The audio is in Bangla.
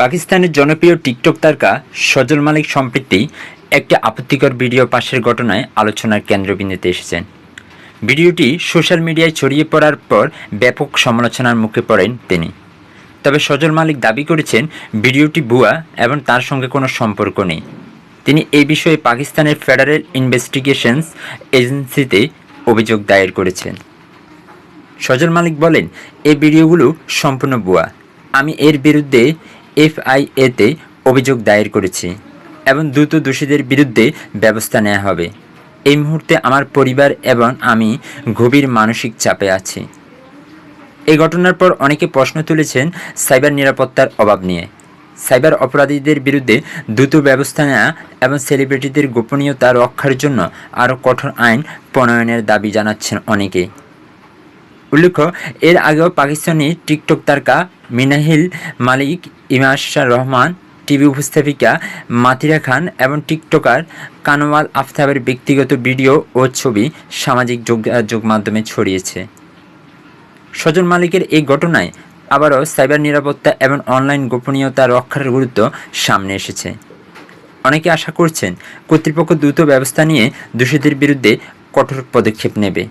পাকিস্তানের জনপ্রিয় টিকটক তারকা সজল মালিক সম্প্রতি একটি আপত্তিকর ভিডিও পাশের ঘটনায় আলোচনার কেন্দ্রবিন্দুতে এসেছেন। ভিডিওটি সোশ্যাল মিডিয়ায় ছড়িয়ে পড়ার পর ব্যাপক সমালোচনার মুখে পড়েন তিনি। তবে সজল মালিক দাবি করেছেন, ভিডিওটি ভুয়া এবং তার সঙ্গে কোনো সম্পর্ক নেই। তিনি এই বিষয়ে পাকিস্তানের ফেডারেল ইনভেস্টিগেশনস এজেন্সিতে অভিযোগ দায়ের করেছেন। সজল মালিক বলেন এই ভিডিওগুলো সম্পূর্ণ ভুয়া। আমি এর বিরুদ্ধে এফআইএতে অভিযোগ দায়ের করেছি এবং দ্রুত দোষীদের বিরুদ্ধে ব্যবস্থা নেওয়া হবে। এই মুহূর্তে আমার পরিবার এবং আমি গভীর মানসিক চাপে আছি। এই ঘটনার পর অনেকে প্রশ্ন তুলেছেন সাইবার নিরাপত্তার অভাব নিয়ে। সাইবার অপরাধীদের বিরুদ্ধে দ্রুত ব্যবস্থা নেওয়া এবং সেলিব্রিটিদের গোপনীয়তা রক্ষার জন্য আরও কঠোর আইন প্রণয়নের দাবি জানাচ্ছেন অনেকেই উল্লেখ্য, এর আগেও পাকিস্তানি টিকটক তারকা মিনাহিল মালিক ইমাশা রহমান, টিভি উপস্থাপিকা মাতিরা খান এবং টিকটকার কানওয়াল আফতাবের ব্যক্তিগত ভিডিও ও ছবি সামাজিক যোগাযোগ মাধ্যমে ছড়িয়েছে। সজল মালিকের এই ঘটনায় আবারও সাইবার নিরাপত্তা এবং অনলাইন গোপনীয়তা রক্ষার গুরুত্ব সামনে এসেছে। অনেকে আশা করছেন কর্তৃপক্ষ দ্রুত ব্যবস্থা নিয়ে দোষীদের বিরুদ্ধে কঠোর পদক্ষেপ নেবে।